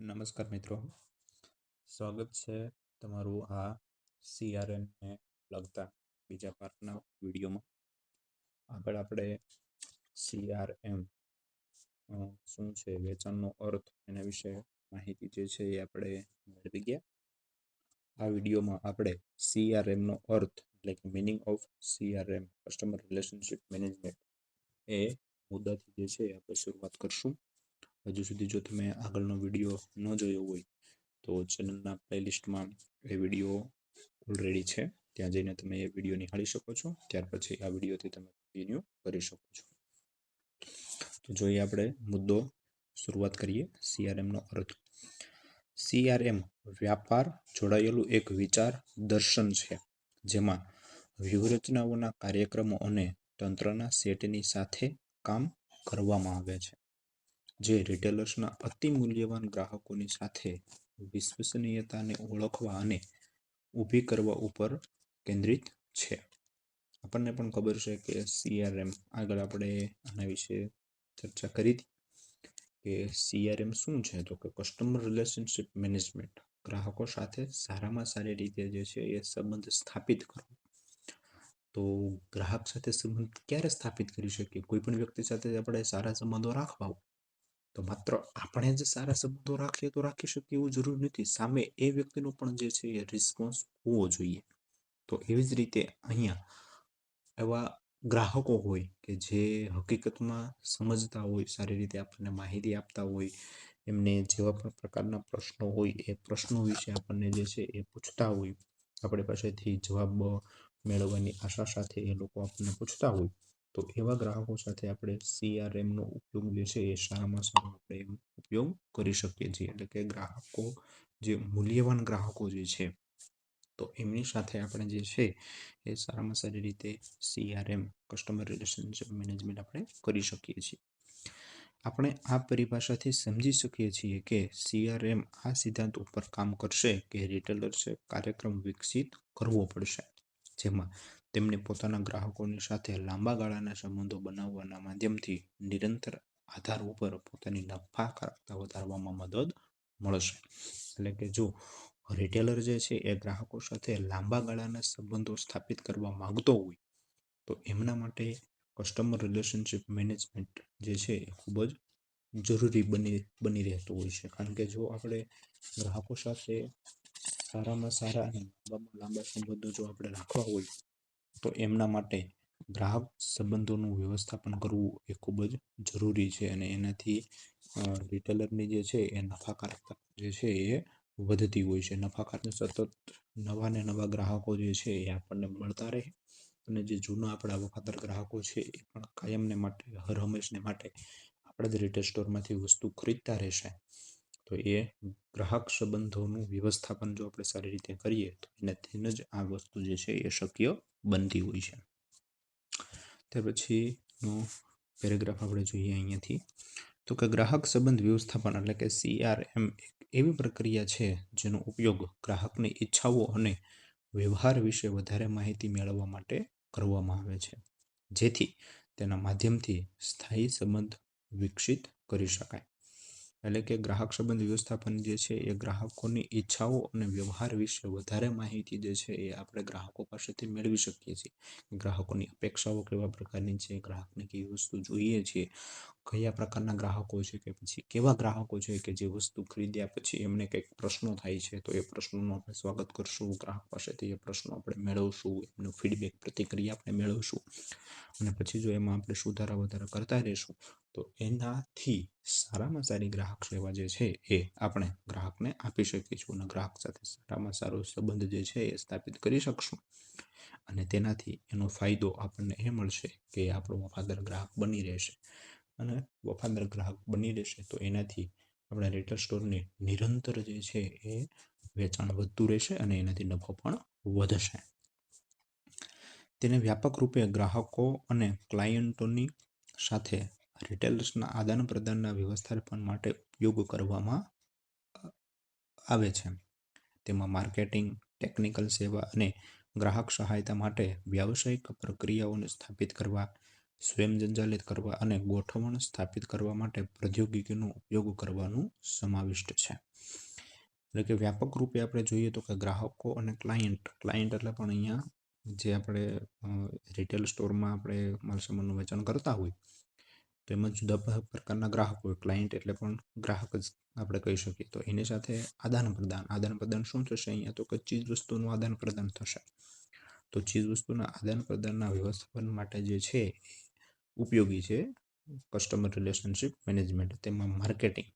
નમસ્કાર મિત્રો. સ્વાગત છે તમારું આ સીઆરએમને લગતા બીજા પાર્ટના વિડીયોમાં. આગળ આપણે સીઆરએમ શું છે, વેચાણનો અર્થ એના વિશે માહિતી જે છે એ આપણે મેળવી ગયા. આ વિડીયોમાં આપણે સીઆરએમનો અર્થ એટલે કે meaning of CRM customer relationship management એ મુદ્દાથી જે છે આપણે શરૂઆત કરશું. હજુ સુધી જો તમે આગળનો વીડિયો ન જોયો હોય, તો ચેનલના પ્લેલિસ્ટમાં એ વીડિયો ઓલરેડી છે. ત્યાં જઈને તમે એ વીડિયો નિહાળી શકો છો. ત્યાર પછી આ વિડીયોથી તમે કન્ટિન્યુ કરી શકો છો. તો જોઈએ આપણે મુદ્દો શરૂઆત કરીએ. સીઆરએમનો અર્થ. સીઆરએમ વ્યાપાર જોડાયેલું એક વિચાર દર્શન છે, જેમાં વ્યૂહરચનાઓના કાર્યક્રમો અને તંત્રના સેટની સાથે કામ કરવામાં આવે છે. જે રિટેલર્સના અતિ મૂલ્યવાન ગ્રાહકોની સાથે વિશ્વસનીયતાને ઓળખવા અને ઊભી કરવા ઉપર કેન્દ્રિત છે. આપણને પણ ખબર છે કે સીઆરએમ આગળ આપણે આના વિશે ચર્ચા કરી હતી કે સીઆરએમ શું છે? તો કે કસ્ટમર રિલેશનશિપ મેનેજમેન્ટ ગ્રાહકો સાથે સારામાં સારી રીતે જે છે એ સંબંધ સ્થાપિત કરવો. તો ગ્રાહક સાથે સંબંધ ક્યારે સ્થાપિત કરી શકીએ? કોઈ પણ વ્યક્તિ સાથે આપણે સારા સંબંધો રાખવા તો માત્ર આપણે જ સારા સંબંધો રાખીએ તો રાખી શકીએ એવું જરૂર નથી. સામે એ વ્યક્તિનો પણ જે છે એ રિસ્પોન્સ હોવો જોઈએ. તો એવી જ રીતે અહીંયા એવા ગ્રાહકો હોય કે જે હકીકતમાં સમજતા હોય, સારી રીતે આપણને માહિતી આપતા હોય, એમને જેવા પણ પ્રકારના પ્રશ્નો હોય, એ પ્રશ્નો વિશે આપણને જે છે એ પૂછતા હોય, આપણી પાસેથી જવાબ મેળવવાની આશા સાથે એ લોકો આપણને પૂછતા હોય. તો એવા ગ્રાહકો સાથે આપણે સીઆરએમનો ઉપયોગ જે છે એ સારામાં સારો આપણે એનો ઉપયોગ કરી શકીએ છીએ? એટલે કે ગ્રાહકો, જે મૂલ્યવાન ગ્રાહકો જે છે, તો એમની સાથે આપણે જે છે એ સારામાં સારી રીતે સીઆરએમ કસ્ટમર રિલેશનશિપ મેનેજમેન્ટ આપણે કરી શકીએ છીએ. આપણે આ પરિભાષાથી સમજી શકીએ છીએ કે સીઆરએમ આ સિદ્ધાંત ઉપર કામ કરશે કે રિટેલર્સે કાર્યક્રમ વિકસિત કરવો પડશે. જેમાં તેમને પોતાના ગ્રાહકોની સાથે લાંબા ગાળાના સંબંધો બનાવવાના માધ્યમથી નિરંતર આધાર ઉપર પોતાની નફાકારકતા વધારવામાં મદદ મળશે. એટલે કે જો રિટેલર જે છે એ ગ્રાહકો સાથે લાંબા ગાળાના સંબંધો સ્થાપિત કરવા માંગતો હોય, તો એમના માટે કસ્ટમર રિલેશનશિપ મેનેજમેન્ટ જે છે એ ખૂબ જ જરૂરી બની બની રહેતું હોય છે. કારણ કે જો આપણે ગ્રાહકો સાથે સારામાં સારા અને લાંબામાં લાંબા સંબંધો જો આપણે રાખવા હોય તો એમના માટે ગ્રાહક સંબંધોનું વ્યવસ્થાપન કરવું એ ખૂબ જ જરૂરી છે અને એનાથી રિટેલરની જે છે એ નફાકારકતા જે છે એ વધતી હોય છે. નફાકારને સતત નવા ને નવા ગ્રાહકો જે છે એ આપણને મળતા રહે અને જે જૂના આપણા વફાદાર ગ્રાહકો છે એ પણ કાયમને માટે, હર હંમેશને માટે આપણા જ રિટેલ સ્ટોરમાંથી વસ્તુ ખરીદતા રહેશે. તો એ ગ્રાહક સંબંધોનું વ્યવસ્થાપન જો આપણે સારી રીતે કરીએ તો એનાથી જ આ વસ્તુ જે છે એ શક્ય બનતી હોય છે. ત્યાર પછીનો પેરેગ્રાફ આપણે જોઈએ અહીંયાથી. તો કે ગ્રાહક સંબંધ વ્યવસ્થાપન એટલે કે સીઆરએમ એવી પ્રક્રિયા છે જેનો ઉપયોગ ગ્રાહકની ઈચ્છાઓ અને વ્યવહાર વિશે વધારે માહિતી મેળવવા માટે કરવામાં આવે છે. જેથી તેના માધ્યમથી સ્થાયી સંબંધ વિકસિત કરી શકાય. એટલે કે ગ્રાહક સંબંધ વ્યવસ્થાપન જે છે એ ગ્રાહકોની ઈચ્છાઓ અને વ્યવહાર વિશે વધારે માહિતી જે છે એ આપણે ગ્રાહકો પાસેથી મેળવી શકીએ છીએ. ગ્રાહકોની અપેક્ષાઓ કેવા પ્રકારની છે? ગ્રાહકને કેવી વસ્તુ જોઈએ છે? કયા પ્રકારના ગ્રાહકો છે કે પછી કેવા ગ્રાહકો છે કે જે વસ્તુ ખરીદ્યા પછી એમને કંઈક પ્રશ્નો થાય છે, તો એ પ્રશ્નોનું આપણે સ્વાગત કરશું ગ્રાહક પાસેથી, એ પ્રશ્નો આપણે મેળવશું, એમનું ફીડબેક પ્રતિક્રિયા આપણે મેળવશું. અને પછી જો એમાં આપણે સુધારા વધારા કરતા રહીશું, તો એનાથી સારામાં સારી ગ્રાહક સેવા જે છે એ આપણે ગ્રાહકને આપી શકીશું અને ગ્રાહક સાથે સારામાં સારો સંબંધ જે છે એ સ્થાપિત કરી શકશું. અને તેનાથી એનો ફાયદો આપણને એ મળશે કે આપણો વફાદાર ગ્રાહક બની રહેશે. અને વફાદાર ગ્રાહક બની રહેશે તો એનાથી આપણા રિટેલ સ્ટોરની નિરંતર જે છે એ વેચાણ વધતું રહેશે અને એનાથી નફો પણ વધશે. તેને વ્યાપક રૂપે ગ્રાહકો અને ક્લાયન્ટોની સાથે રિટેલર્સના આદાન પ્રદાનના વ્યવસ્થાપન માટે ઉપયોગ કરવામાં આવે છે. તેમાં માર્કેટિંગ ટેકનિકલ સેવા અને ગ્રાહક સહાયતા માટે વ્યાવસાયિક પ્રક્રિયાઓને સ્થાપિત કરવા સ્વયંસંચાલિત કરવા અને ગોઠવણ સ્થાપિત કરવા માટે પ્રૌદ્યોગિકીનો ઉપયોગ કરવાનું સમાવિષ્ટ છે. એટલે કે વ્યાપક રૂપે આપણે જોઈએ તો કે ગ્રાહકો અને ક્લાયન્ટ ક્લાયન્ટ એટલે પણ અહીંયા જે આપણે રિટેલ સ્ટોરમાં આપણે માલસામાનનું વેચાણ કરતા હોય, તો એમાં જુદા પ્રકારના ગ્રાહકો હોય. ક્લાયન્ટ એટલે પણ ગ્રાહક જ આપણે કહી શકીએ. તો એની સાથે આદાન પ્રદાન. આદાન પ્રદાન શું થશે? અહીંયા તો કે ચીજ વસ્તુનું આદાન પ્રદાન થશે. તો ચીજ વસ્તુના આદાન પ્રદાનના વ્યવસ્થાપન માટે જે છે ઉપયોગી છે કસ્ટમર રિલેશનશિપ મેનેજમેન્ટ તેમાં માર્કેટિંગ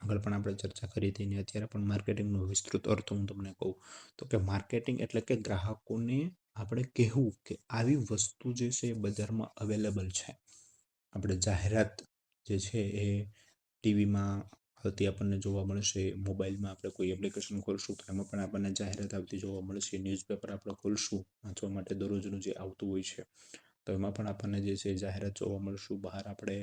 આગળ પણ આપણે ચર્ચા કરી હતી ને અત્યારે પણ માર્કેટિંગનો વિસ્તૃત અર્થ હું તમને કહું. તો કે માર્કેટિંગ એટલે કે ગ્રાહકોને આપણે કહેવું કે આવી વસ્તુ જે છે એ બજારમાં અવેલેબલ છે. આપણે જાહેરાત જે છે એ ટીવીમાં આવતી આપણને જોવા મળશે મોબાઈલમાં આપણે કોઈ એપ્લિકેશન ખોલશું તો એમાં પણ આપણને જાહેરાત આવતી જોવા મળશે ન્યૂઝપેપર આપણે ખોલશું વાંચવા માટે દરરોજનું જે આવતું હોય છે. તો એમાં પણ આપણને જે છે જાહેરાત જોવા મળશું. બહાર આપણે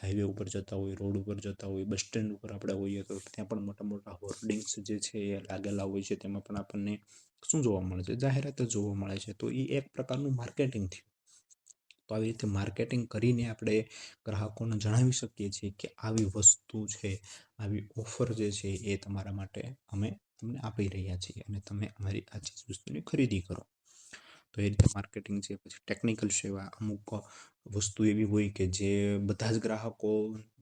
હાઈવે ઉપર જતા હોય રોડ ઉપર જતા હોય બસ સ્ટેન્ડ ઉપર આપણે હોઈએ તો ત્યાં પણ મોટા મોટા હોર્ડિંગ્સ જે છે એ લાગેલા હોય છે. તેમાં પણ આપણને શું જોવા મળે છે? જાહેરાત જોવા મળે છે. તો એ એક પ્રકારનું માર્કેટિંગ થયું. તો આવી રીતે માર્કેટિંગ કરીને આપણે ગ્રાહકોને જણાવી શકીએ છીએ કે આવી વસ્તુ છે, આવી ઓફર જે છે એ તમારા માટે અમે તમને આપી રહ્યા છીએ અને તમે અમારી આ ચીજ વસ્તુની ખરીદી કરો. તો એ રીતે માર્કેટિંગ છે, પછી ટેકનિકલ સેવા, અમુક વસ્તુ એવી હોય કે જે બધા જ ગ્રાહકો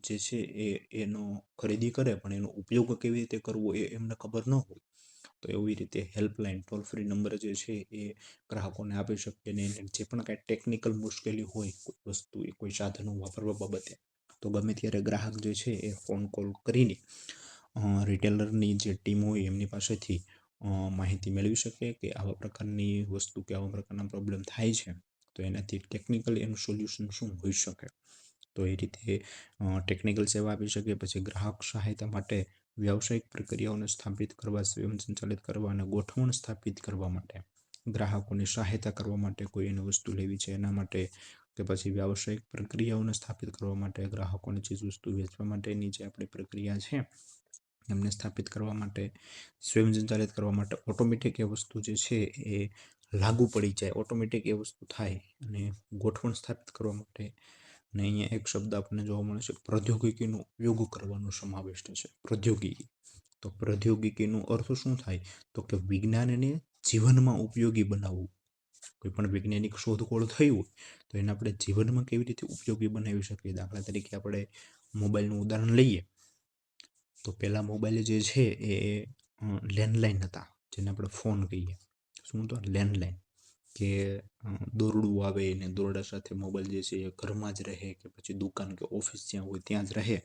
જે છે એ, એનો ખરીદી કરે પણ એનો ઉપયોગ કેવી રીતે કરવો એ એમને ખબર ન હોય. તો એવી રીતે હેલ્પલાઇન ટોલ ફ્રી નંબર જે છે એ ગ્રાહકોને આપી શકીએ ને જે પણ કાંઈ ટેકનિકલ મુશ્કેલી હોય, કોઈ વસ્તુ એ કોઈ સાધનો વાપરવા બાબતે, તો ગમે ત્યારે ગ્રાહક જે છે એ ફોન કોલ કરીને રિટેલરની જે ટીમ હોય એમની પાસેથી માહિતી મેળવી શકે કે આવા પ્રકારની વસ્તુ કે આવા પ્રકારના પ્રોબ્લેમ થાય છે, તો એનાથી ટેકનિકલ એનું સોલ્યુશન શું હોઈ શકે? તો એ રીતે ટેકનિકલ સેવા આપી શકે, પછી ગ્રાહક સહાયતા માટે વ્યવસાયિક પ્રક્રિયાઓને સ્થાપિત કરવા, સ્વયં સંચાલિત કરવા અને ગોઠવણ સ્થાપિત કરવા માટે. ગ્રાહકોની સહાયતા કરવા માટે કોઈ એની વસ્તુ લેવી છે એના માટે કે પછી વ્યવસાયિક પ્રક્રિયાઓને સ્થાપિત કરવા માટે, ગ્રાહકોને ચીજ વસ્તુ વેચવા માટેની જે આપણી પ્રક્રિયા છે એમને સ્થાપિત કરવા માટે, સ્વયં સંચાલિત કરવા માટે ઓટોમેટિક એ વસ્તુ જે છે એ લાગુ પડી જાય. ઓટોમેટિક એ વસ્તુ થાય અને ગોઠવણ સ્થાપિત કરવા માટે અને અહીંયા એક શબ્દ આપણને જોવા મળે છે, પ્રૌદ્યોગિકીનો ઉપયોગ કરવાનો સમાવિષ્ટ છે. પ્રૌદ્યોગિકી. તો પ્રૌદ્યોગિકીનો અર્થ શું થાય? તો કે વિજ્ઞાનને જીવનમાં ઉપયોગી બનાવવું. કોઈ પણ વૈજ્ઞાનિક શોધખોળ થઈ હોય, તો એને આપણે જીવનમાં કેવી રીતે ઉપયોગી બનાવી શકીએ? દાખલા તરીકે આપણે મોબાઈલનું ઉદાહરણ લઈએ. તો પહેલાં મોબાઈલ જે છે એ લેન્ડલાઇન હતા, જેને આપણે ફોન કહીએ. શું તો? લેન્ડલાઇન કે દોરડું આવે ને દોરડા સાથે મોબાઈલ જે છે એ ઘરમાં જ રહે કે પછી દુકાન કે ઓફિસ જ્યાં હોય ત્યાં જ રહે.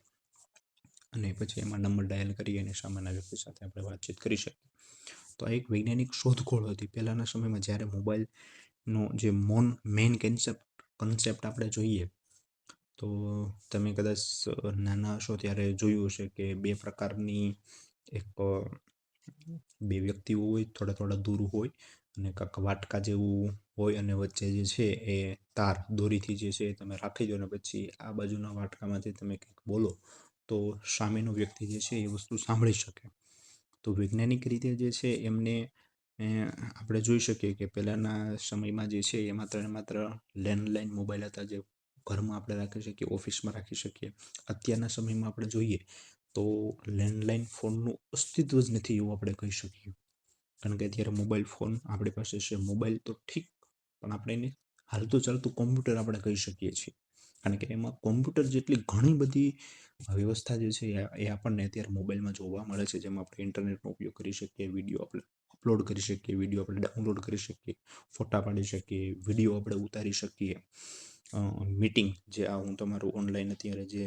અને પછી એમાં નંબર ડાયલ કરી અને સામાન્ય વ્યક્તિ સાથે આપણે વાતચીત કરી શકીએ. તો આ એક વૈજ્ઞાનિક શોધખોળ હતી. પહેલાંના સમયમાં જ્યારે મોબાઈલનો જે મોન મેઇન કન્સેપ્ટ કન્સેપ્ટ આપણે જોઈએ તો તમે કદાચ નાના હશો ત્યારે જોયું હશે કે બે પ્રકારની એક બે વ્યક્તિઓ હોય, થોડા થોડા દૂર હોય અને કાંક વાટકા જેવું હોય અને વચ્ચે જે છે એ તાર દોરીથી જે છે તમે રાખી દો ને પછી આ બાજુના વાટકામાંથી તમે કંઈક બોલો, તો સામેનો વ્યક્તિ જે છે એ વસ્તુ સાંભળી શકે. તો વૈજ્ઞાનિક રીતે જે છે એમને આપણે જોઈ શકીએ કે પહેલાંના સમયમાં જે છે એ માત્ર ને માત્ર લેન્ડલાઇન મોબાઈલ હતા જે ઘરમાં આપણે રાખી શકીએ, ઓફિસમાં રાખી શકીએ. અત્યારના સમયમાં આપણે જોઈએ તો લેન્ડલાઇન ફોનનું અસ્તિત્વ જ નથી એવું આપણે કહી શકીએ. કારણ કે અત્યારે મોબાઈલ ફોન આપણી પાસે છે. મોબાઈલ તો ઠીક, પણ આપણે એને હાલતું ચાલતું કોમ્પ્યુટર આપણે કહી શકીએ છીએ. કારણ કે એમાં કોમ્પ્યુટર જેટલી ઘણી બધી વ્યવસ્થા જે છે એ આપણને અત્યારે મોબાઈલમાં જોવા મળે છે. જેમાં આપણે ઇન્ટરનેટનો ઉપયોગ કરી શકીએ, વીડિયો આપણે અપલોડ કરી શકીએ, વીડિયો આપણે ડાઉનલોડ કરી શકીએ, ફોટા પાડી શકીએ, વીડિયો આપણે ઉતારી શકીએ. મીટિંગ જે આ હું તમારું ઓનલાઈન અત્યારે જે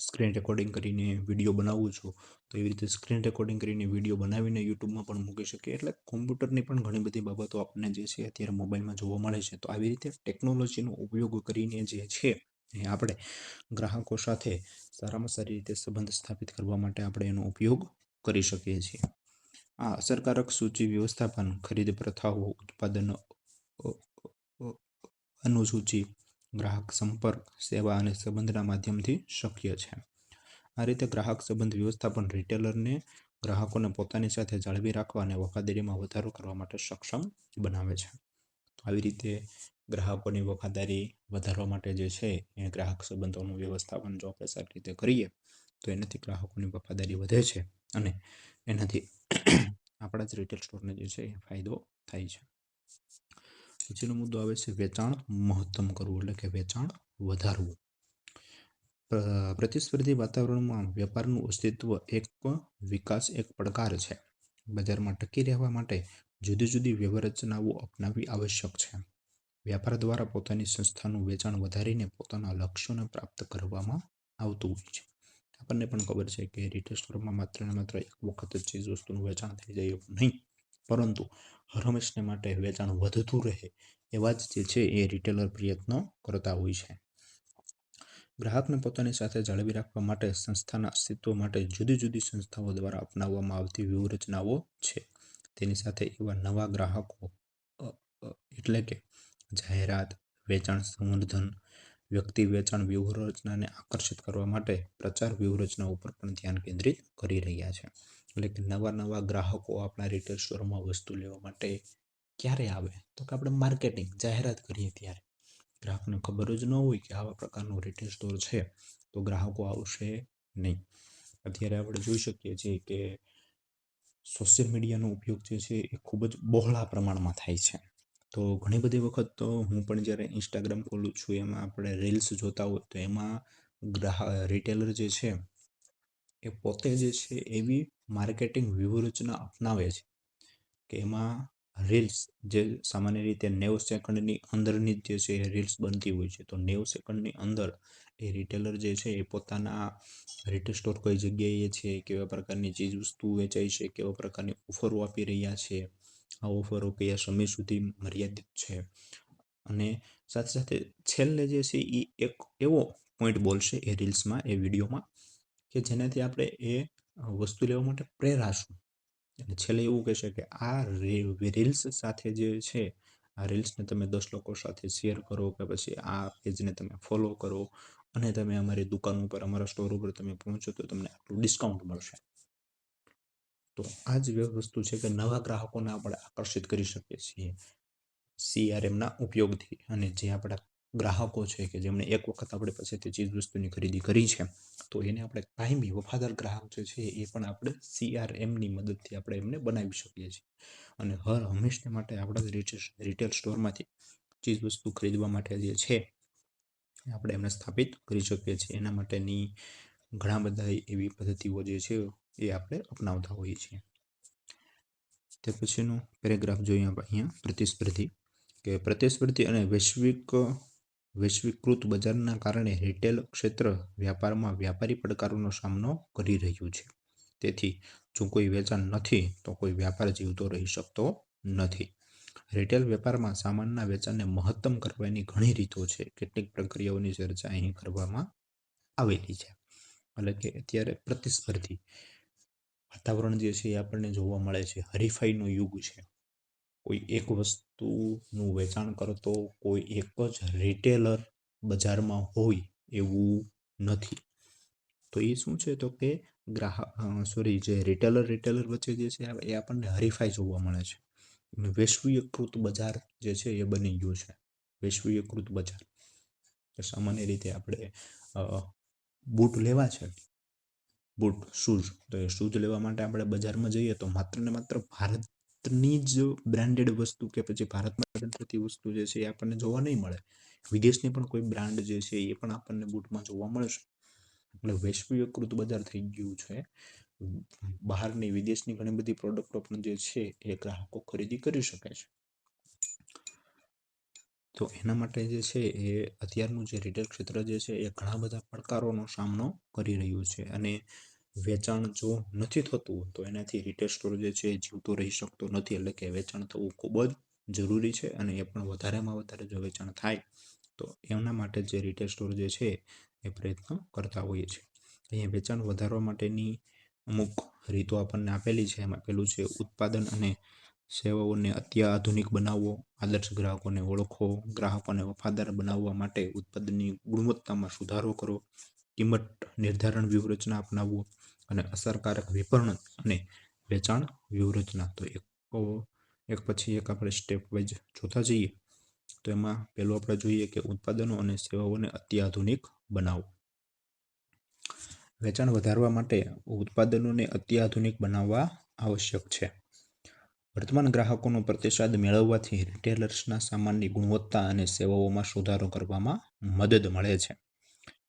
સ્ક્રીન રેકોર્ડિંગ કરીને વીડિયો બનાવું છું, તો એવી રીતે સ્ક્રીન રેકોર્ડિંગ કરીને વીડિયો બનાવીને યુટ્યુબમાં પણ મૂકી શકીએ. એટલે કોમ્પ્યુટરની પણ ઘણી બધી બાબતો આપણને જે છે અત્યારે મોબાઈલમાં જોવા મળે છે. તો આવી રીતે ટેકનોલોજીનો ઉપયોગ કરીને જે છે એ આપણે ગ્રાહકો સાથે સારામાં સારી રીતે સંબંધ સ્થાપિત કરવા માટે આપણે એનો ઉપયોગ કરી શકીએ છીએ. આ અસરકારક સૂચિ વ્યવસ્થાપન, ખરીદ પ્રથાઓ, ઉત્પાદન અનુસૂચિ ગ્રાહક સંપર્ક સેવા અને સંબંધના માધ્યમથી શક્ય છે. આ રીતે ગ્રાહક સંબંધ વ્યવસ્થાપન રિટેલરને ગ્રાહકોને પોતાની સાથે જાળવી રાખવા અને વફાદારીમાં વધારો કરવા માટે સક્ષમ બનાવે છે. આવી રીતે ગ્રાહકોની વફાદારી વધારવા માટે જે છે એ ગ્રાહક સંબંધોનું વ્યવસ્થાપન જો આપણે સારી રીતે કરીએ, તો એનાથી ગ્રાહકોની વફાદારી વધે છે અને એનાથી આપણા જ રિટેલ સ્ટોરને જે છે એ ફાયદો થાય છે. પછીનો મુદ્દો આવે છે વેચાણ મહત્તમ કરવું એટલે કે વેચાણ વધારવું. પ્ર- પ્રતિસ્પર્ધી વાતાવરણમાં વેપારનું અસ્તિત્વ એક વિકાસ એક પડકાર છે. બજારમાં ટકી રહેવા માટે જુદી જુદી વ્યૂહરચનાઓ અપનાવવી આવશ્યક છે. વ્યાપાર દ્વારા પોતાની સંસ્થાનું વેચાણ વધારીને પોતાના લક્ષ્યોને પ્રાપ્ત કરવામાં આવતું હોય છે. આપણને પણ ખબર છે કે રિટેલ સ્ટોરમાં માત્ર ને માત્ર એક વખત ચીજ વસ્તુનું વેચાણ થઈ જાય એવું નહીં. પરંતુ રમેશને માટે વેચાણ વધતું રહે એવા જ જે છે એ રિટેલર પ્રયત્નો કરતા હોય છે. ગ્રાહકને પોતાની સાથે જાળવી રાખવા માટે સંસ્થાના અસ્તિત્વ માટે જુદી જુદી સંસ્થાઓ દ્વારા અપનાવવામાં આવતી વ્યૂહરચનાઓ છે. તેની સાથે એવા નવા ગ્રાહકો એટલે કે જાહેરાત, વેચાણ સંવર્ધન, વ્યક્તિ વેચાણ વ્યૂહરચનાને આકર્ષિત કરવા માટે પ્રચાર વ્યૂહરચના ઉપર પણ ધ્યાન કેન્દ્રિત કરી રહ્યા છે. એટલે કે નવા નવા ગ્રાહકો આપણા રિટેલ સ્ટોરમાં વસ્તુ લેવા માટે ક્યારે આવે? તો કે આપણે માર્કેટિંગ જાહેરાત કરીએ ત્યારે. ગ્રાહકને ખબર જ ન હોય કે આવા પ્રકારનું રિટેલ સ્ટોર છે, તો ગ્રાહકો આવશે નહીં. અત્યારે આપણે જોઈ શકીએ છીએ કે સોશિયલ મીડિયાનો ઉપયોગ જે છે એ ખૂબ જ બહોળા પ્રમાણમાં થાય છે. તો ઘણી બધી વખત તો હું પણ જ્યારે ઇન્સ્ટાગ્રામ ખોલું છું, એમાં આપણે રીલ્સ જોતા હોય તો એમાં ગ્રાહક રિટેલર જે છે એ પોતે જે છે એવી માર્કેટિંગ વ્યૂહરચના અપનાવે છે. કે એમાં રીલ્સ જે સામાન્ય રીતે નેવ સેકન્ડની અંદરની જ છે એ રીલ્સ બનતી હોય છે. તો નેવ સેકન્ડની અંદર એ રિટેલર જે છે એ પોતાના રિટેલ સ્ટોર કઈ જગ્યાએ છે, કેવા પ્રકારની ચીજ વસ્તુ વેચાય છે, કેવા પ્રકારની ઓફરો આપી રહ્યા છે, આ ઓફરો કયા સમય સુધી મર્યાદિત છે. અને સાથે સાથે છેલ્લે જે છે એ એક એવો પોઈન્ટ બોલશે એ રીલ્સમાં એ વિડીયોમાં કે જેનાથી આપણે એ વસ્તુ લેવા માટે પ્રેરાશું અને છેલ્લે એવું કહેશે કે આ રીલ્સ સાથે જે છે, આ રીલ્સને તમે દસ લોકો સાથે શેર કરો કે પછી આ પેજને તમે ફોલો કરો અને તમે અમારી દુકાન ઉપર, અમારા સ્ટોર ઉપર તમે પહોંચો તો તમને આટલું ડિસ્કાઉન્ટ મળશે. તો આ જ વસ્તુ છે કે નવા ગ્રાહકોને આપણે આકર્ષિત કરી શકીએ છીએ. સીઆરએમના ઉપયોગથી અને જે આપણા ગ્રાહકો છે કે જેમણે એક વખત આપણે પાસેથી ચીજ વસ્તુની ખરીદી કરી છે, તો એને આપણે કાયમી વફાદાર ગ્રાહક જે છે એ પણ આપણે સીઆરએમની મદદથી આપણે એમને બનાવી શકીએ છીએ. અને હર હંમેશને માટે આપણા રિટેલ સ્ટોરમાંથી ચીજ વસ્તુ ખરીદવા માટે જે છે આપણે એમને સ્થાપિત કરી શકીએ છીએ. એના માટેની ઘણા બધા એવી પદ્ધતિઓ જે છે એ આપણે અપનાવતા હોઈએ છીએ. તે પછીનો પેરેગ્રાફ જોઈએ આપણે અહીંયા પ્રતિસ્પર્ધી, કે પ્રતિસ્પર્ધી અને વૈશ્વિક વૈશ્વિકૃત બજારના કારણે રિટેલ ક્ષેત્ર વ્યાપારમાં વ્યાપારી પડકારોનો સામનો કરી રહ્યું છે. તેથી, જો કોઈ વેચાણ નથી, તો કોઈ વ્યાપાર જીવતો રહી શકતો નથી. રિટેલ વેપારમાં સામાનના વેચાણને મહત્તમ કરવાની ઘણી રીતો છે. કેટલીક પ્રક્રિયાઓની ચર્ચા અહીં કરવામાં આવેલી છે. એટલે કે અત્યારે પ્રતિસ્પર્ધી વાતાવરણ જે છે એ આપણને જોવા મળે છે. હરીફાઈનો યુગ છે. કોઈ એક વસ્તુનું વેચાણ કરતો કોઈ એક જ રિટેલર બજારમાં હોય એવું નથી. તો એ શું છે તો કે ગ્રાહક સોરી જે રિટેલર રિટેલર વચ્ચે જે છે એ આપણને હરીફાઈ જોવા મળે છે. વૈશ્વિકૃત બજાર જે છે એ બની ગયું છે. વૈશ્વિકૃત બજાર. સામાન્ય રીતે આપણે બૂટ લેવા છે. Boot, shoes. તો એ શૂઝ લેવા માટે આપણે બજારમાં જઈએ તો માત્ર ને માત્ર ભારતની જ બ્રાન્ડેડ વસ્તુ કે પછી ભારતમાં થતી વસ્તુ જે છે એ આપણને જોવા નહીં મળે. વિદેશની પણ કોઈ બ્રાન્ડ જે છે એ પણ આપણને બૂટમાં જોવા મળશે. એટલે વૈશ્વિકૃત બજાર થઈ ગયું છે. બહારની, વિદેશની ઘણી બધી પ્રોડક્ટો પણ જે છે એ ગ્રાહકો ખરીદી કરી શકે છે. તો એના માટે જે છે એ અત્યારનું જે રિટેલ ક્ષેત્ર જે છે એ ઘણા બધા પડકારોનો સામનો કરી રહ્યું છે. અને વેચાણ જો નથી થતું, તો એનાથી રિટેલ સ્ટોર જે છે જીવતો રહી શકતો નથી. એટલે કે વેચાણ થવું ખૂબ જ જરૂરી છે અને એ પણ વધારેમાં વધારે જો વેચાણ થાય, તો એમના માટે જે રિટેલ સ્ટોર જે છે એ પ્રયત્ન કરતા હોઈએ છીએ. અહીંયા વેચાણ વધારવા માટેની અમુક રીતો આપણને આપેલી છે. એમાં પેલું છે ઉત્પાદન અને સેવાઓને અત્યાધુનિક બનાવવો, આદર્શ ગ્રાહકોને ઓળખો, ગ્રાહકોને વફાદાર બનાવવા માટે ઉત્પાદનની ગુણવત્તામાં સુધારો કરો કિંમત નિર્ધારણ વ્યૂહરચના અપનાવવો અને અસરકારક વિપણન અને વેચાણ વ્યૂહરચના. તો એક એક પછી એક આપણે સ્ટેપ વાઇઝ જોતા જઈએ, તો એમાં પહેલું આપણે જોઈએ કે ઉત્પાદનો અને સેવાઓને અત્યાધુનિક બનાવવું વેચાણ વધારવા માટે ઉત્પાદનોને અત્યાધુનિક બનાવવા આવશ્યક છે. વર્તમાન ગ્રાહકોનો પ્રતિસાદ મેળવવાથી રિટેલર્સના સામાનની ગુણવત્તા અને સેવાઓમાં સુધારો કરવામાં મદદ મળે છે.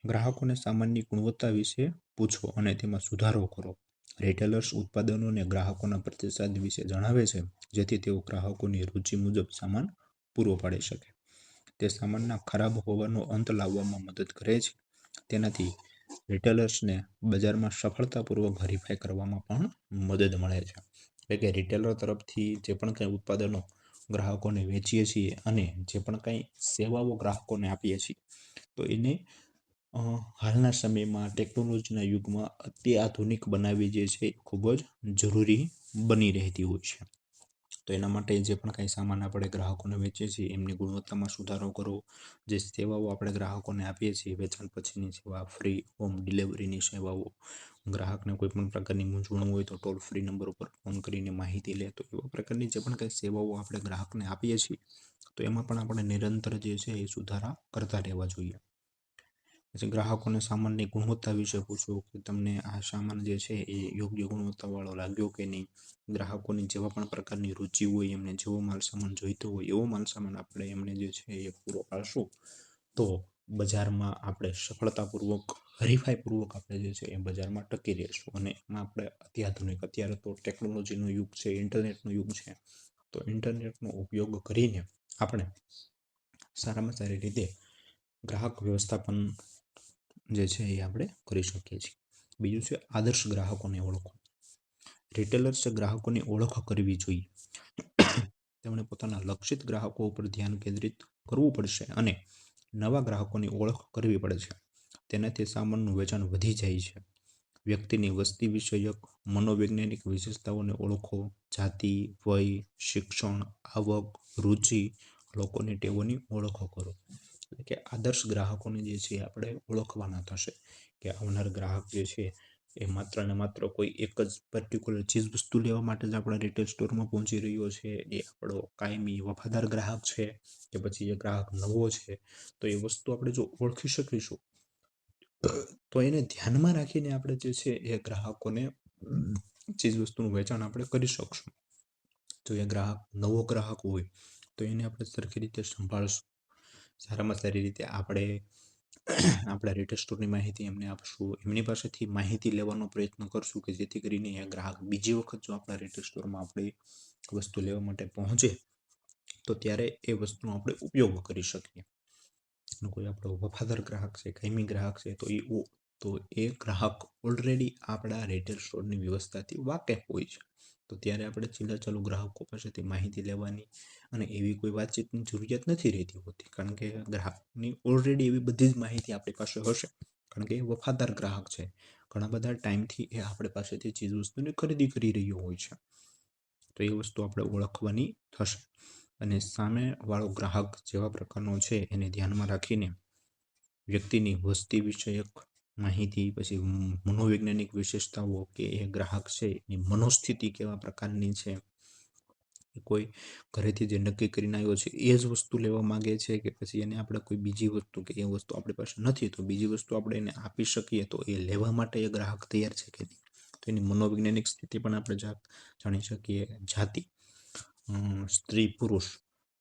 ગ્રાહકોને સામાનની ગુણવત્તા વિશે પૂછો અને તેમાં સુધારો કરો રિટેલર્સ ઉત્પાદનો અને ગ્રાહકોના પ્રતિસાદ વિશે જણાવે છે, જેથી તેઓ ગ્રાહકોની રુચિ મુજબ સામાન પૂરો પાડી શકે. તે સામાનના ખરાબ હોવાનો અંત લાવવામાં મદદ કરે છે. તેનાથી રિટેલર્સને બજારમાં સફળતાપૂર્વક હરીફાઈ કરવામાં પણ મદદ મળે છે. એટલે કે રિટેલર તરફથી જે પણ કંઈ ઉત્પાદનો ગ્રાહકોને વેચીએ છીએ અને જે પણ કંઈ સેવાઓ ગ્રાહકોને આપીએ છીએ, તો એને હાલના સમયમાં ટેકનોલોજીના યુગમાં અતિ આધુનિક બનાવવી જે છે એ ખૂબ જ જરૂરી બની રહેતી હોય છે. તો એના માટે જે પણ કાંઈ સામાન આપણે ગ્રાહકોને વેચીએ છીએ એમની ગુણવત્તામાં સુધારો કરવો, જે સેવાઓ આપણે ગ્રાહકોને આપીએ છીએ, વેચાણ પછીની સેવા, ફ્રી હોમ ડિલિવરીની સેવાઓ, ગ્રાહકને કોઈ પણ પ્રકારની મૂંઝવણ હોય તો ટોલ ફ્રી નંબર ઉપર ફોન કરીને માહિતી લે, તો એવા પ્રકારની જે પણ કંઈ સેવાઓ આપણે ગ્રાહકને આપીએ છીએ, તો એમાં પણ આપણે નિરંતર જે છે એ સુધારા કરતા રહેવા જોઈએ. પછી ગ્રાહકોને સામાનની ગુણવત્તા વિશે પૂછો કે તમને આ સામાન જે છે એ યોગ્ય ગુણવત્તાવાળો લાગ્યો કે નહીં? ગ્રાહકોની જેવા પણ પ્રકારની રુચિ હોય, એમને જેવો માલ સામાન જોઈતો હોય, એવો માલ સામાન આપણે એમને જે છે એ પૂરો પાડશું. તો બજારમાં આપણે સફળતાપૂર્વક, હરીફાઈપૂર્વક આપણે જે છે એ બજારમાં ટકી રહીશું. અને એમાં આપણે અત્યાધુનિક, અત્યારે તો ટેકનોલોજીનો યુગ છે, ઇન્ટરનેટનો યુગ છે. તો ઇન્ટરનેટનો ઉપયોગ કરીને આપણે સારામાં સારી રીતે ગ્રાહક વ્યવસ્થાપન જે છે એ આપણે કરી શકીએ છીએ. બીજું છે આદર્શ ગ્રાહકોને ઓળખો રિટેલર્સે ગ્રાહકોની ઓળખ કરવી જોઈએ. તેમણે પોતાના લક્ષિત ગ્રાહકો ઉપર ધ્યાન કેન્દ્રિત કરવું પડશે અને નવા ગ્રાહકોની ઓળખ કરવી પડે છે. તેનાથી સામાનનું વેચાણ વધી જાય છે. વ્યક્તિની વસ્તી વિષયક, મનોવૈજ્ઞાનિક વિશેષતાઓને ઓળખો. જાતિ, વય, શિક્ષણ, આવક, રુચિ, લોકોની ટેવોની ઓળખો કરો. એટલે કે આદર્શ ગ્રાહકોને જે છે આપણે ઓળખવાના થશે કે આવનાર ગ્રાહક જે છે એ માત્ર ને માત્ર કોઈ એક જ પર્ટિક્યુલર ચીજ વસ્તુ લેવા માટે જ આપણા રિટેલ સ્ટોરમાં પહોંચી રહ્યો છે, એ આપણો કાયમી વફાદાર ગ્રાહક છે કે પછી એ ગ્રાહક નવો છે, તો એ વસ્તુ આપણે જો ઓળખી શકીશું, તો એને ધ્યાનમાં રાખીને આપણે જે છે એ ગ્રાહકોને ચીજ વસ્તુનું વેચાણ આપણે કરી શકશું. જો એ ગ્રાહક નવો ગ્રાહક હોય, તો એને આપણે સરખી રીતે સંભાળશું. સારામાં સારી રીતે આપણે આપણા રિટેલ સ્ટોરની માહિતી એમને આપશું. એમની પાસેથી માહિતી લેવાનો પ્રયત્ન કરશું કે જેથી કરીને એ ગ્રાહક બીજી વખત જો આપણા રિટેલ સ્ટોરમાં આપણી વસ્તુ લેવા માટે પહોંચે, તો ત્યારે એ વસ્તુનો આપણે ઉપયોગ કરી શકીએ. કોઈ આપણો વફાદાર ગ્રાહક છે, કાયમી ગ્રાહક છે, તો એ તો એ ગ્રાહક ઓલરેડી આપણા રિટેલ સ્ટોરની વ્યવસ્થાથી વાકેફ હોય છે. તો ત્યારે આપણે છેલ્લા ચાલુ ગ્રાહકો પાસેથી માહિતી લેવાની અને એવી કોઈ વાતચીતની જરૂરિયાત નથી રહેતી હોતી. કારણ કે ગ્રાહકની ઓલરેડી એવી બધી જ માહિતી આપણી પાસે હશે. કારણ કે એ વફાદાર ગ્રાહક છે. ઘણા બધા ટાઈમથી એ આપણી પાસેથી ચીજ વસ્તુની ખરીદી કરી રહ્યો હોય છે. તો એ વસ્તુ આપણે ઓળખવાની થશે. અને સામેવાળો ગ્રાહક જેવા પ્રકારનો છે એને ધ્યાનમાં રાખીને વ્યક્તિની વસ્તી વિષયક માહિતી, પછી મનોવૈજ્ઞાનિક વિશેષતાઓ કે એ ગ્રાહક છે, એની મનોસ્થિતિ કેવા પ્રકારની છે કોઈ ઘરેથી જે નક્કી કરીને આવ્યો છે, એ જ વસ્તુ લેવા માંગે છે કે પછી એને આપણે કોઈ બીજી વસ્તુ કે એ વસ્તુ આપણી પાસે નથી, તો બીજી વસ્તુ આપણે એને આપી શકીએ, તો એ લેવા માટે એ ગ્રાહક તૈયાર છે કે નહીં? તો એની મનોવૈજ્ઞાનિક સ્થિતિ પણ આપણે જાણી શકીએ. જાતિ સ્ત્રી, પુરુષ,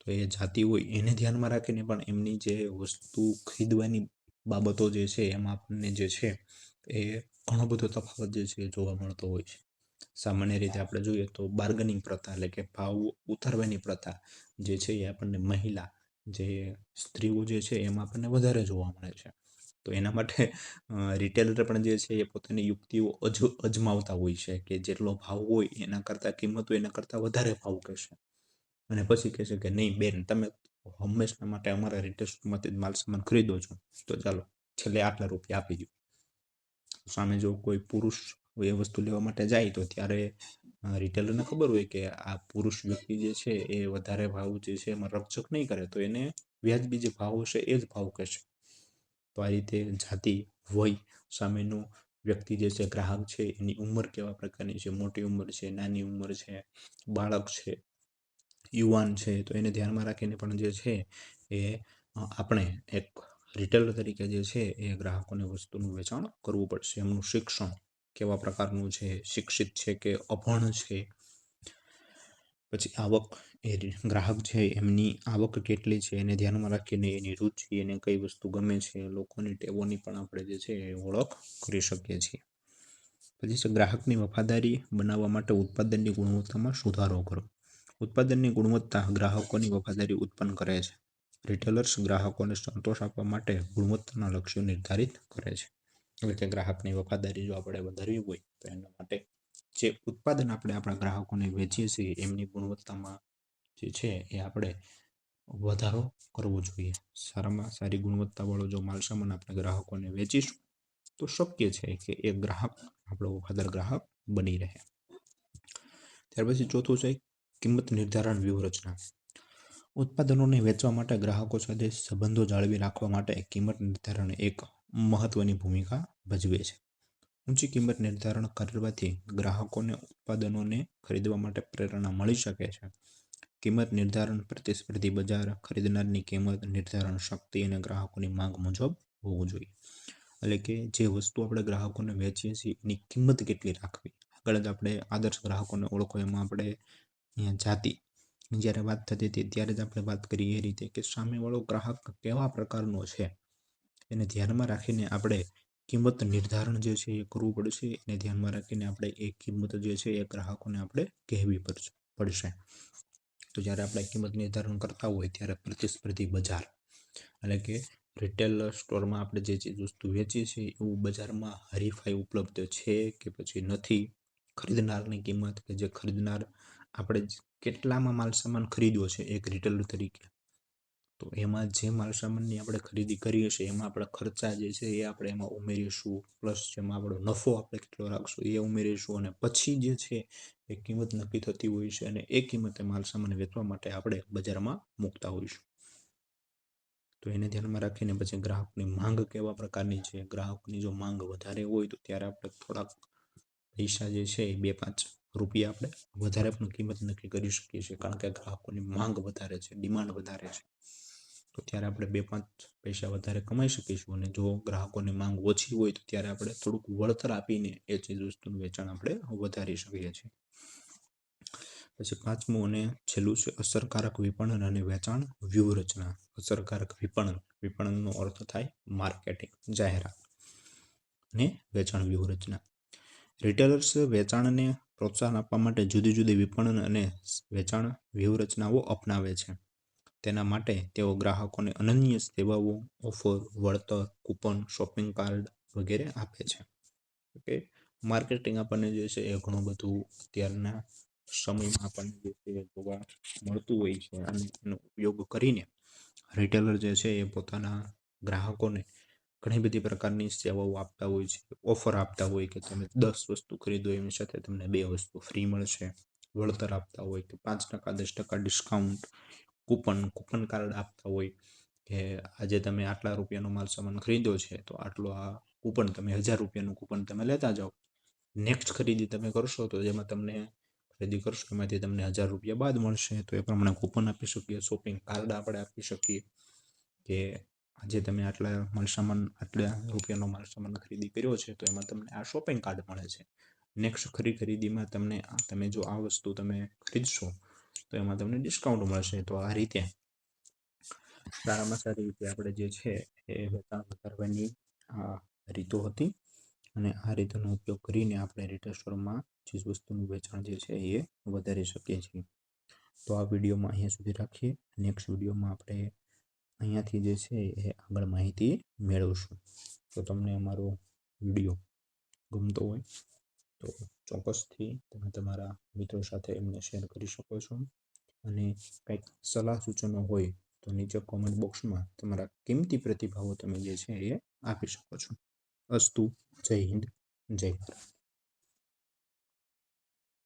તો એ જાતિ હોય, એને ધ્યાનમાં રાખીને પણ એમની જે વસ્તુ ખરીદવાની બાબતો જે છે એમાં આપણને જે છે એ ઘણો બધો તફાવત જે છે એ જોવા મળતો હોય છે. સામાન્ય રીતે આપણે જોઈએ તો બાર્ગનિંગ પ્રથા એટલે કે ભાવ ઉતારવાની પ્રથા જે છે એ આપણને મહિલા જે સ્ત્રીઓ જે છે એમાં આપણને વધારે જોવા મળે છે. તો એના માટે રિટેલર પણ જે છે એ પોતાની યુક્તિઓ અજ, અજમાવતા હોય છે કે જેટલો ભાવ હોય એના કરતાં કિંમત હોય એના કરતાં વધારે ભાવ કહેશે. અને પછી કહેશે કે નહીં બેન, તમે હંમેશા માટે અમારા રિટેલ સ્ટોરમાંથી માલ સામાન ખરીદો છો. તો ચાલો, છેલ્લે આટલા રૂપિયા આપી દો સામે જો કોઈ પુરુષ એ વસ્તુ લેવા માટે જાય, તો ત્યારે રિટેલરને ખબર હોય કે આ પુરુષ વ્યક્તિ જે છે, એ વધારે ભાવ જે છે, એમાં રકઝક નહીં કરે, તો એને વ્યાજબી જે ભાવ હશે, એ જ ભાવ કહેશે. તો આ રીતે જાતિ વય સામેનું વ્યક્તિ જે છે, ગ્રાહક છે, એની ઉંમર કેવા પ્રકારની છે? મોટી ઉંમર છે, નાની ઉંમર છે, બાળક છે? યુવાન છે, તો એને ધ્યાનમાં રાખીને પણ જે છે એ આપણે એક રિટેલર તરીકે જે છે એ ગ્રાહકોને વસ્તુનું વેચાણ કરવું પડશે. એમનું શિક્ષણ કેવા પ્રકારનું છે, શિક્ષિત છે કે અભણ છે? પછી આવક એ ગ્રાહક છે, એમની આવક કેટલી છે, એને ધ્યાનમાં રાખીને એની રુચિ એને કઈ વસ્તુ ગમે છે, લોકોની ટેવોની પણ આપણે જે છે એ ઓળખ કરી શકીએ છીએ. પછી છે ગ્રાહકની વફાદારી બનાવવા માટે ઉત્પાદનની ગુણવત્તામાં સુધારો કરો. ઉત્પાદનની ગુણવત્તા ગ્રાહકોની વફાદારી ઉત્પન્ન કરે છે. રિટેલર્સ ગ્રાહકોને સંતોષ આપવા માટે ગુણવત્તાના લક્ષ્યો નિર્ધારિત કરે છે. એટલે કે ગ્રાહકની વફાદારી જો આપણે વધારવી હોય, તો એના માટે જે ઉત્પાદન આપણે આપણા ગ્રાહકોને વેચીએ છીએ, એમની ગુણવત્તામાં જે છે એ આપણે વધારો કરવો જોઈએ. સારામાં સારી ગુણવત્તાવાળો જો માલ સામાન આપણે ગ્રાહકોને વેચીશું, તો શક્ય છે કે એ ગ્રાહક, આપણો વફાદાર ગ્રાહક બની રહે. ત્યાર પછી ચોથું છે કિંમત નિર્ધારણ વ્યૂહરચના. ઉત્પાદનોને વેચવા માટે ગ્રાહકો સાથે સંબંધો જાળવી રાખવા માટે કિંમત નિર્ધારણ એક મહત્વની ભૂમિકા ભજવે છે. ઊંચી કિંમત નિર્ધારણ કરવાથી ગ્રાહકોને ઉત્પાદનોને ખરીદવા માટે પ્રેરણા મળી શકે છે. કિંમત નિર્ધારણ પ્રતિસ્પર્ધી બજાર ખરીદનારની કિંમત નિર્ધારણ શક્તિ અને ગ્રાહકોની માંગ મુજબ હોવું જોઈએ. એટલે કે જે વસ્તુ આપણે ગ્રાહકોને વેચીએ છીએ એની કિંમત કેટલી રાખવી? આગળ જ આપણે આદર્શ ગ્રાહકોને ઓળખો, એમાં આપણે અહીંયા જાતિ. જ્યારે વાત થતી હતી ત્યારે જ આપણે વાત કરી એ રીતે કે સામેવાળો ગ્રાહક કેવા પ્રકારનો છે? એને ધ્યાનમાં રાખીને આપણે કિંમત નિર્ધારણ જે છે એ કરવું પડશે. એને ધ્યાનમાં રાખીને આપણે એ કિંમત જે છે એ ગ્રાહકોને આપણે કહેવી પડશે. તો જ્યારે આપણે કિંમત નિર્ધારણ કરતા હોય ત્યારે પ્રતિસ્પર્ધી બજાર. એટલે કે રિટેલ સ્ટોરમાં આપણે જે ચીજ વસ્તુ વેચીએ છીએ એવું બજારમાં હરીફાઈ ઉપલબ્ધ છે કે પછી નથી? ખરીદનારની કિંમત કે જે ખરીદનાર આપણે કેટલામાં માલ સામાન ખરીદ્યો છે એક રિટેલર તરીકે? તો એમાં જે માલ સામાનની આપણે ખરીદી કરીએ છીએ, એમાં આપણે ખર્ચા જે છે એ આપણે એમાં ઉમેરીશું પ્લસ જેમાં આપણો નફો આપણે કેટલો રાખશું એ ઉમેરીશું અને પછી જે છે એ કિંમત નક્કી થતી હોય છે અને એ કિંમતે માલ સામાન વેચવા માટે આપણે બજારમાં મૂકતા હોઈશું. તો એને ધ્યાનમાં રાખીને પછી ગ્રાહકની માંગ કેવા પ્રકારની છે? ગ્રાહકની જો માંગ વધારે હોય તો ત્યારે આપણે થોડાક પૈસા જે છે એ બે પાંચ રૂપિયા આપણે વધારે પણ કિંમત નક્કી કરી શકીએ છીએ. કારણ કે ગ્રાહકોની માંગ વધારે છે, ડિમાન્ડ વધારે છે. તો ત્યારે આપણે બે પાંચ પૈસા વધારે કમાઈ શકીશું અને જો ગ્રાહકોની માંગ ઓછી હોય તો ત્યારે આપણે થોડુંક વળતર આપીને એ ચીજ વસ્તુનું વેચાણ આપણે વધારી શકીએ છીએ. પછી પાંચમું અને છેલ્લું છે અસરકારક વિપણન અને વેચાણ વ્યૂહરચના. અસરકારક વિપણન, વિપણનનો અર્થ થાય માર્કેટિંગ જાહેરાત અને વેચાણ વ્યૂહરચના. રિટેલર્સ વેચાણને પ્રોત્સાહન આપવા માટે જુદી જુદી વિપણન અને વેચાણ વ્યૂહરચનાઓ અપનાવે છે. તેના માટે તેઓ ગ્રાહકોને અનન્ય સેવાઓ, ઓફર, વળતર, કૂપન, શોપિંગ કાર્ડ વગેરે આપે છે. ઓકે, માર્કેટિંગ આપણને જે છે એ ઘણું બધું અત્યારના સમયમાં આપણને જે છે જોવા મળતું હોય છે અને એનો ઉપયોગ કરીને રિટેલર જે છે એ પોતાના ગ્રાહકોને ઘણી બધી પ્રકારની સેવાઓ આપતા હોય છે, ઓફર આપતા હોય કે તમે દસ વસ્તુ ખરીદો, એની સાથે તમને બે વસ્તુ ફ્રી મળશે. વળતર આપતા હોય કે પાંચ ટકા, દસ ટકા ડિસ્કાઉન્ટ કૂપન કૂપન કાર્ડ આપતા હોય કે આજે તમે આટલા રૂપિયાનો માલ સામાન ખરીદ્યો છે, તો આટલો આ કૂપન તમે, હજાર રૂપિયાનું કૂપન તમે લેતા જાઓ. નેક્સ્ટ ખરીદી તમે કરશો તો જેમાં તમને ખરીદી કરશો, એમાંથી તમને હજાર રૂપિયા બાદ મળશે. તો એ પ્રમાણે કૂપન આપી શકીએ શોપિંગ કાર્ડ આપણે આપી શકીએ કે આજે તમે આટલા માલસામાન, આટલા રૂપિયાનો માલસામાન ખરીદી કર્યો છે, તો એમાં તમને આ શોપિંગ કાર્ડ મળે છે. નેક્સ્ટ ખરી ખરીદીમાં તમને તમે જો આ વસ્તુ તમે ખરીદશો, તો એમાં તમને ડિસ્કાઉન્ટ મળશે. તો આ રીતે સારામાં સારી રીતે આપણે જે છે એ વેચાણ વધારવાની રીતો હતી અને આ રીતોનો ઉપયોગ કરીને આપણે રિટેલ સ્ટોરમાં ચીજ વસ્તુનું વેચાણ જે છે એ વધારી શકીએ છીએ. તો આ વિડીયોમાં અહીંયા સુધી રાખીએ. નેક્સ્ટ વિડીયોમાં આપણે અહીંયાથી જે છે એ આગળ માહિતી મેળવશું. તો તમને અમારો વીડિયો ગમતો હોય તો ચોક્કસથી તમે તમારા મિત્રો સાથે એમને શેર કરી શકો છો. અને કંઈક સલાહ સૂચનો હોય તો નીચે કોમેન્ટ બોક્સમાં તમારા કિંમતી પ્રતિભાવો તમે જે છે એ આપી શકો છો. અસ્તુ, જય હિન્દ, જય ભારત.